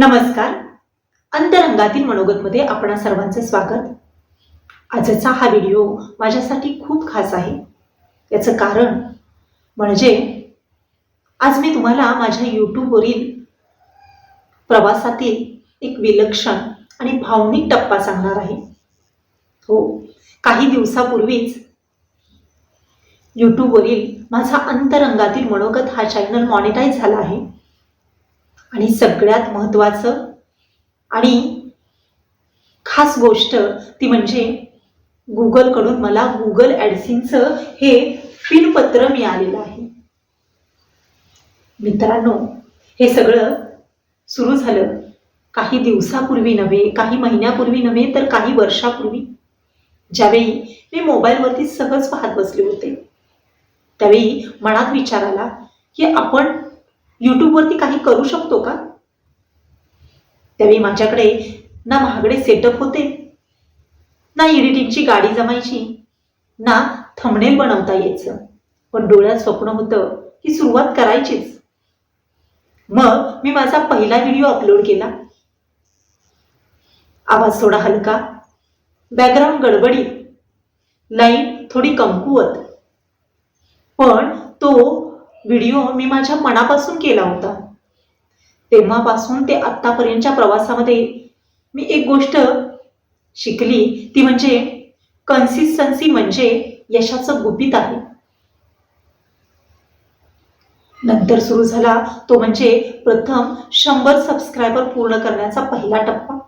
नमस्कार. अंतरंगातील मनोगतमध्ये आपणा सर्वांचं स्वागत. आजचा हा व्हिडिओ माझ्यासाठी खूप खास आहे. याचं कारण म्हणजे आज मी तुम्हाला माझ्या यूट्यूबवरील प्रवासातील एक विलक्षण आणि भावनिक टप्पा सांगणार आहे. हो काही दिवसापूर्वीच यूट्यूबवरील माझा अंतरंगातील मनोगत हा चॅनल मॉनिटाईज झाला आहे. आणि सगळ्यात महत्त्वाचं आणि खास गोष्ट ती म्हणजे गुगलकडून मला गुगल ॲडसिनचं हे फिनपत्र मिळालेलं आहे. मित्रांनो हे सगळं सुरू झालं काही दिवसापूर्वी नव्हे काही महिन्यापूर्वी नव्हे तर काही वर्षापूर्वी. ज्यावेळी मी मोबाईलवरती सहज पाहत बसले होते त्यावेळी मनात विचार आला की आपण यूट्यूबवरती काही करू शकतो का? त्यावेळी माझ्याकडे ना महागडे सेटअप होते ना एडिटिंगची गाडी जमायची ना थंबनेल बनवता यायचं. पण डोळ्यात स्वप्न होतं की सुरुवात करायचीच. मग मी माझा पहिला व्हिडिओ अपलोड केला. आवाज थोडा हलका बॅकग्राऊंड गडबडीत लाईन थोडी कमकुवत. पण तो व्हिडिओ मी माझ्या मनापासून केला होता. तेव्हापासून ते आत्तापर्यंतच्या प्रवासामध्ये मी एक गोष्ट शिकली ती म्हणजे कन्सिस्टन्सी म्हणजे यशाचं गुपित आहे. नंतर सुरू झाला तो म्हणजे प्रथम शंभर सबस्क्रायबर पूर्ण करण्याचा पहिला टप्पा.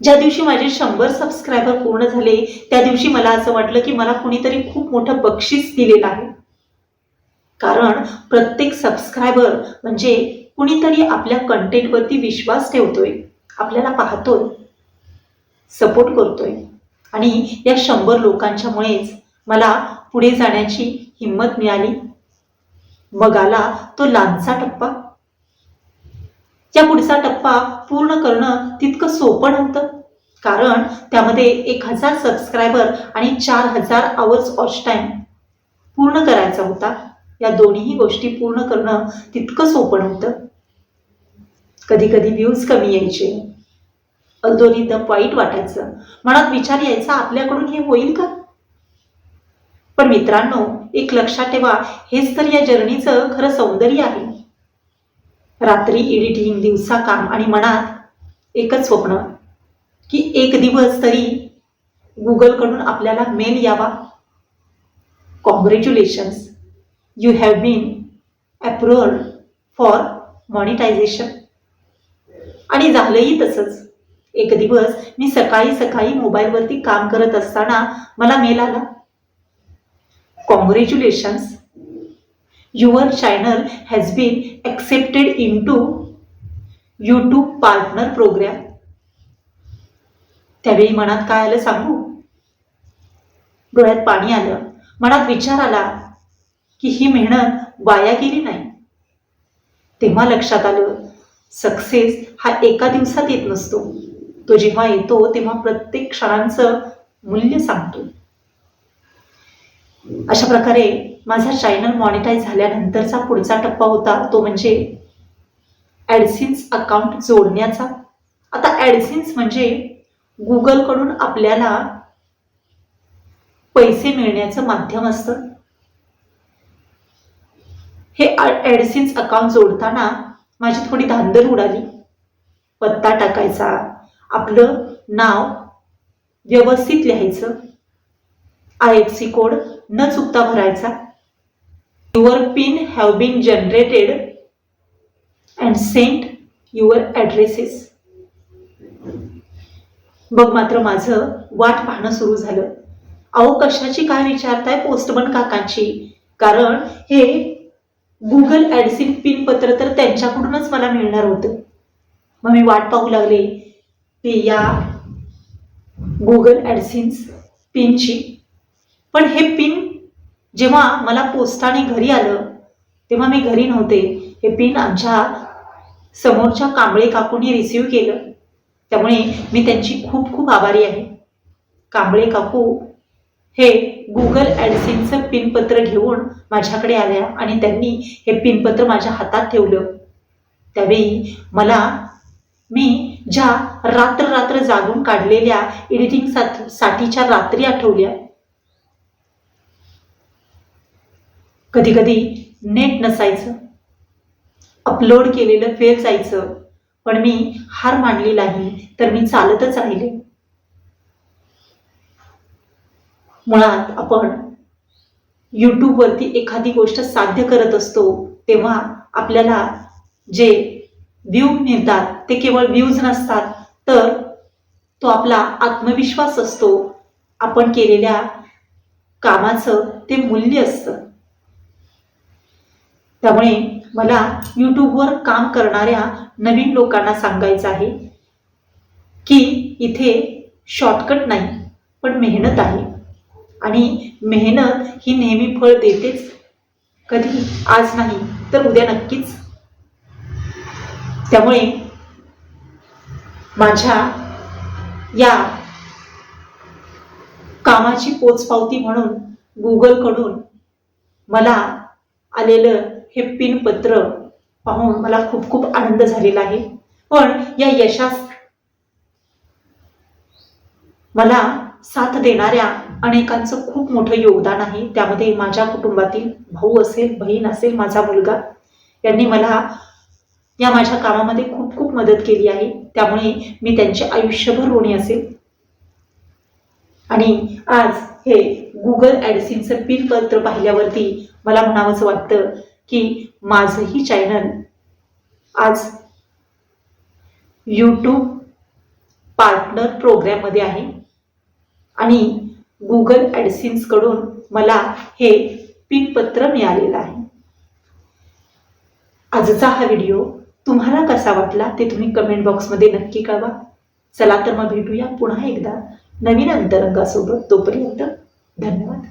ज्या दिवशी माझे शंभर सबस्क्रायबर पूर्ण झाले त्या दिवशी मला असं वाटलं की मला कुणीतरी खूप मोठं बक्षीस दिलेलं आहे. कारण प्रत्येक सबस्क्रायबर म्हणजे कुणीतरी आपल्या कंटेंटवरती विश्वास ठेवतोय आपल्याला पाहतोय सपोर्ट करतोय. आणि या शंभर लोकांच्यामुळेच मला पुढे जाण्याची हिंमत मिळाली. मग आला तो लांबचा टप्पा. या पुढचा टप्पा पूर्ण करणं तितकं सोपं नव्हतं. कारण त्यामध्ये एक हजार सबस्क्रायबर आणि चार हजार आवर्स वॉच टाईम पूर्ण करायचा होता. या दोन्ही गोष्टी पूर्ण करणं तितकं सोपं होतं कधी कधी व्ह्यूज कमी यायचे. अल्दोरिदम वाईट वाटायचं. मनात विचार यायचा आपल्याकडून हे होईल का? पण मित्रांनो एक लक्षात ठेवा हेच तर या जर्नीचं खरं सौंदर्य आहे. रात्री एडिटिंग दिवसा काम आणि मनात एकच स्वप्न की एक दिवस तरी गुगलकडून आपल्याला मेल यावा. Congratulations you have been approved for monetization आणि झालंही तसंच. एक दिवस मी सकाळी सकाळी मोबाईलवरती काम करत असताना मला मेल आला. Congratulations your channel has been accepted into YouTube partner programme त्यावेळी मनात काय आलं सांगू? डोळ्यात पाणी आलं. मनात विचार आला की ही मेहनत वाया गेली नाही. तेव्हा लक्षात आलं सक्सेस हा एका दिवसात येत नसतो. तो जेव्हा येतो तेव्हा प्रत्येक क्षणांचं मूल्य सांगतो. अशा प्रकारे माझा चॅनल मॉनिटाईज झाल्यानंतरचा पुढचा टप्पा होता तो म्हणजे ॲडसिन्स अकाउंट जोडण्याचा. आता ॲडसिन्स म्हणजे गुगलकडून आपल्याला पैसे मिळण्याचं माध्यम असतं. हे ॲडसिन्स अकाउंट जोडताना माझी थोडी धांदल उडाली. पत्ता टाकायचा. आपलं नाव व्यवस्थित लिहायचं. आय एफ सी कोड न चुकता भरायचा. Your PIN have been generated and sent your addresses बघ मात्र माझं वाट पाहणं सुरू झालं. अहो कशाची काय विचारताय पोस्टमन काकांची? कारण हे गुगल ॲडसिन पिन पत्र तर त्यांच्याकडूनच मला मिळणार होतं. मग मी वाट पाहू लागले ते या गुगल ॲडसिन्स पिनची पण हे पिन जेव्हा मला पोस्टाने घरी आलं तेव्हा मी घरी नव्हते. हे पिन आमच्या समोरच्या कांबळे काकूंनी रिसीव केलं. त्यामुळे मी त्यांची खूप खूप आभारी आहे. कांबळे काकू हे गुगल ॲडसिनचं पिनपत्र घेऊन माझ्याकडे आल्या आणि त्यांनी हे पिनपत्र माझ्या हातात ठेवलं. त्यावेळी मला मी ज्या रात्र रात्र जागून काढलेल्या एडिटिंग साठीच्या रात्री आठवल्या. कधी कधी नेट नसायचं. अपलोड केलेलं फेल जायचं. पण मी हार मानली नाही तर मी चालतच राहिले. मुळात आपण यूट्यूबवरती एखादी गोष्ट साध्य करत असतो तेव्हा आपल्याला जे व्ह्यू मिळतात ते केवळ व्ह्यूज नसतात तर तो आपला आत्मविश्वास असतो. आपण केलेल्या कामाचं ते मूल्य असतं. त्यामुळे मला यूट्यूबवर काम करणाऱ्या नवीन लोकांना सांगायचं आहे की इथे शॉर्टकट नाही पण मेहनत आहे. आणि मेहनत ही नेहमी फळ देतेच. कधी? आज नाही तर उद्या नक्कीच. त्यामुळे माझ्या या कामाची पोचपावती म्हणून गुगलकडून मला आलेलं हे पिन पत्र पाहून मला खूप खूप आनंद झालेला आहे. पण या यशास मला साथ देणाऱ्या अनेकांचं खूप मोठं योगदान आहे. त्यामध्ये माझ्या कुटुंबातील भाऊ असेल बहीण असेल माझा मुलगा यांनी मला या माझ्या कामामध्ये खूप खूप मदत केली आहे. त्यामुळे मी त्यांचे आयुष्यभर ऋणी असेल. आणि आज हे गुगल ॲडसिनचं पिन पत्र पाहिल्यावरती मला म्हणावंसं वाटतं की माझंही चॅनल आज यूट्यूब पार्टनर प्रोग्रॅममध्ये आहे. आणि गुगल ॲडसिन्सकडून मला हे पिनपत्र मिळालेलं आहे. आजचा हा व्हिडिओ तुम्हाला कसा वाटला ते तुम्ही कमेंट बॉक्समध्ये नक्की कळवा. चला तर मग भेटूया पुन्हा एकदा नवीन अंतरंगासोबत. तोपर्यंत धन्यवाद.